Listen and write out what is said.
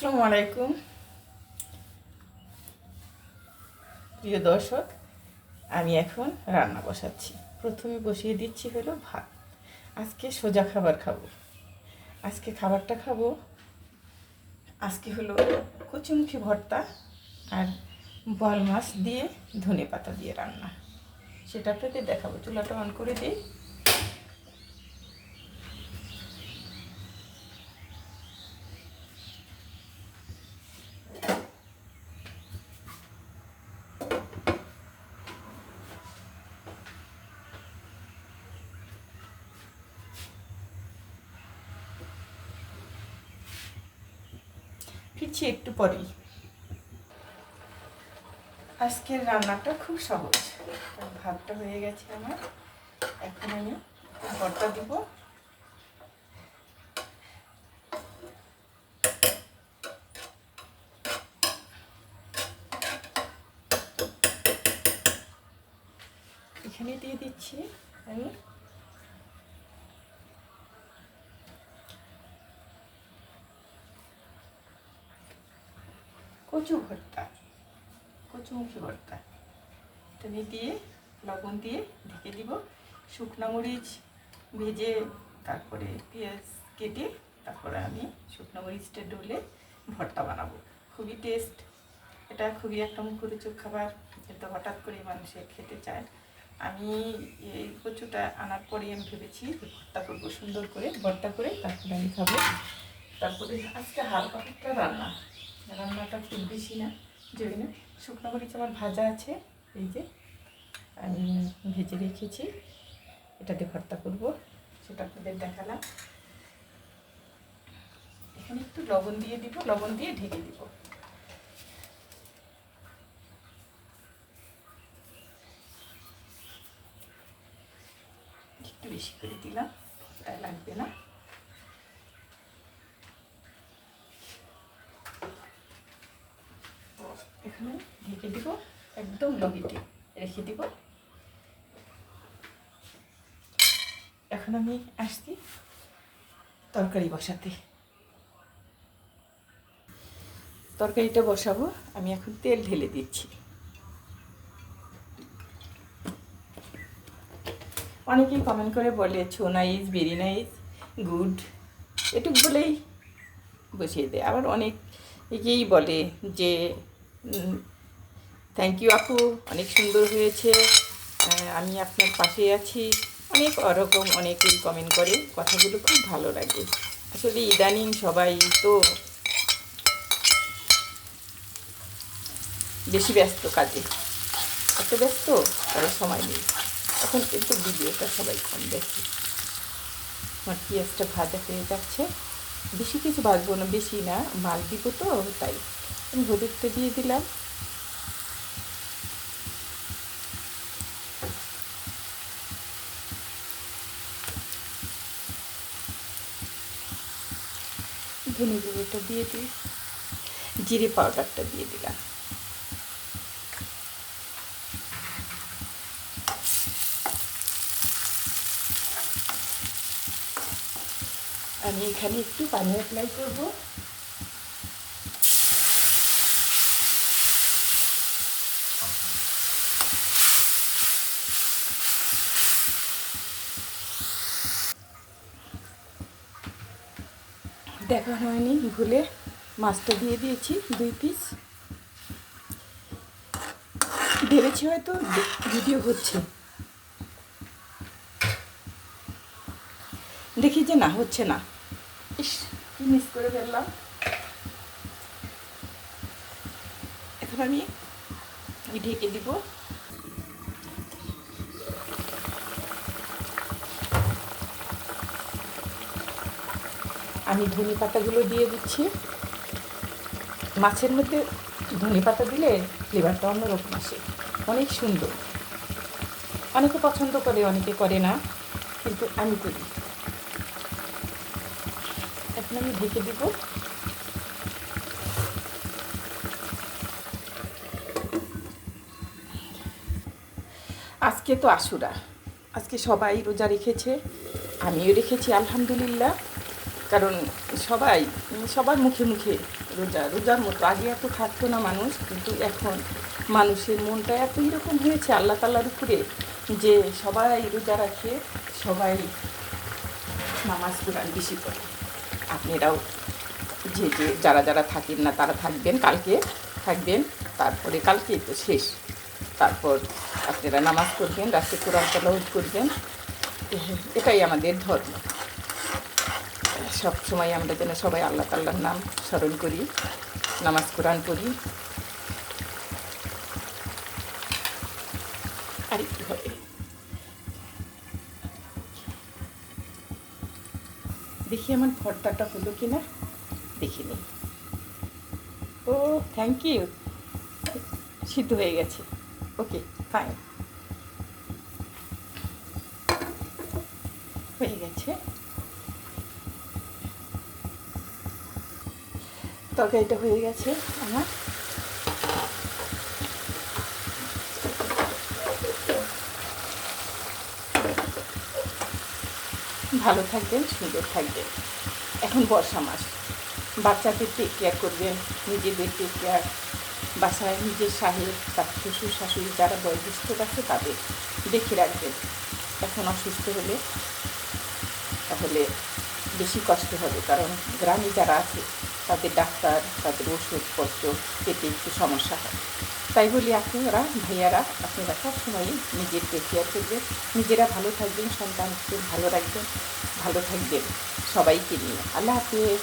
আসসালামু আলাইকুম। প্রিয় দর্শক, আমি এখন রান্না বসাচ্ছি। প্রথমে বসিয়ে দিচ্ছি হলো ভাত। আজকে সোজা খাবার খাব। আজকে খাবারটা খাব, আজকে হলো কচুমুখী ভর্তা আর বল মাছ দিয়ে ধনে পাতা দিয়ে রান্না। সেটা আপনাদের দেখাবো। চুলাটা অন করে দিই। ফিরছি একটু পরেই। আজকের রান্নাটা খুব সহজ। ভাতটা হয়ে গেছে আমার। এখন আমি ভর্তা দিব। এখানে দিয়ে দিচ্ছি আমি কচু ভর্তা। কচুমুখী ভর্তা। এটা দিয়ে লবণ দিয়ে ঢেকে দিব। শুকনো মরিচ ভেজে তারপরে পেঁয়াজ কেটে তারপরে আমি শুকনো মরিচটা ডলে ভর্তা বানাবো। খুবই টেস্ট এটা খুবই একটা মুখরোচক খাবার। এটা হঠাৎ করে মানুষে খেতে চায়। আমি এই কচুটা আনার পরে আমি ভেবেছি ভর্তা করব সুন্দর করে, ভর্তা করে তারপরে আমি খাব। তারপরে আজকে হালকা একটা রান্না। রান্নাটা খুব বেশি না যদি না। শুকনো মরিচ আমার ভাজা আছে, এই যে আমি ভেজে রেখেছি। এটাতে ভর্তা করব, সেটা আপনাদের দেখালাম। এখানে একটু লবণ দিয়ে দিব, লবণ দিয়ে ঢেকে দিব। একটু বেশি করে দিলাম লাগবে না। এখানে ঢেকে দিব একদম লোহিতে রেখে দিব। এখন আমি আসছি তরকারি বসাতে। তরকারিটা বসাবো আমি এখন তেল ঢেলে দিচ্ছি। অনেকেই কমেন্ট করে বলে ছো নাইস ভেরি নাইস গুড। এটুক বলেই বসিয়ে দেয়। আবার অনেক একেই বলে যে থ্যাংক ইউ আপু, অনেক সুন্দর হয়েছে। আমি আপনার পাশে আছি। অনেক ওরকম অনেকেই কমেন্ট করে, কথাগুলো খুব ভালো লাগে। আসলে ইদানিং সবাই তো বেশি ব্যস্ত কাজে। এত ব্যস্ত কারও সময় নেই। এখন কিন্তু ভিডিওটা সবাই কম দেখে। আমার পেঁয়াজটা ভাজা হয়ে যাচ্ছে। বেশি কিছু ভাজবো না, বেশি না, মাল দিব তো, তাই। হলুদটা দিয়ে দিলাম। ধনে গুঁড়োটা দিয়ে দিই। জিরে পাউডারটা দিয়ে দিলাম। আমি এখানে একটু পানি অ্যাপ্লাই করব। দেখা হয়নি, ভুলে মাছটা দিয়ে দিয়েছি দুই পিস ভেবেছি হয়তো ভিডিও হচ্ছে। দেখি যে না, হচ্ছে না। ইস মিস করে ফেললাম। এখন আমি ঢেকে দিব। আমি ধনে পাতাগুলো দিয়ে দিচ্ছি। মাছের মধ্যে ধনে পাতা দিলে ফ্লেভারটা অন্যরকম আসে, অনেক সুন্দর। অনেকে পছন্দ করে, অনেকে করে না, কিন্তু আমি করি। এখন আমি ঢেকে দিব। আজকে তো আশুরা। আজকে সবাই রোজা রেখেছে, আমিও রেখেছি, আলহামদুলিল্লাহ। কারণ সবাই, সবার মুখে মুখে রোজা। রোজার মতো আগে এত থাকতো না মানুষ, কিন্তু এখন মানুষের মনটা এত এরকম হয়েছে আল্লাহ তাল্লার উপরে যে সবাই রোজা রাখে, সবাই নামাজ কোরআন বেশি করে আপনারাও যে যে যারা যারা থাকেন না, তারা থাকবেন, কালকে থাকবেন, তারপরে কালকে তো শেষ। তারপর আপনারা নামাজ পড়বেন রাষ্ট্রে কোরআন তালাউদ করবেন। এটাই আমাদের ধর্ম। সব সময় আমরা যেন সবাই আল্লাহ তাল্লার নাম স্মরণ করি, নামাজ কোরআন পড়ি। আর দেখি আমার ভর্তাটা হলো কি না দেখি নিই ও থ্যাংক ইউ সিদ্ধ হয়ে গেছে। ওকে ফাইন হয়ে গেছে। তরকারিটা হয়ে গেছে আমার। ভালো থাকবেন, সুন্দর থাকবেন। এখন বর্ষা মাস। বাচ্চাদের টেক কেয়ার করবেন, নিজেদের টেক কেয়ার বাসায় নিজের সাহেব তার শ্বশুর, শাশুড়ি যারা বয়োজ্যেষ্ঠ আছে তাদের দেখে রাখবেন। এখন অসুস্থ হলে তাহলে বেশি কষ্ট হবে, কারণ গ্রামে যারা আছে তাদের ডাক্তার, তাদের ওষুধপত্র পেতে একটু সমস্যা হয়। তাই বলি আপনারা, ভাইয়ারা, আপনারা সবসময়ই নিজের কেয়ার করবেন, নিজেরা ভালো থাকবেন, সন্তানকে ভালো রাখবেন, ভালো থাকবেন সবাইকে নিয়ে। আল্লাহ হাফিজ।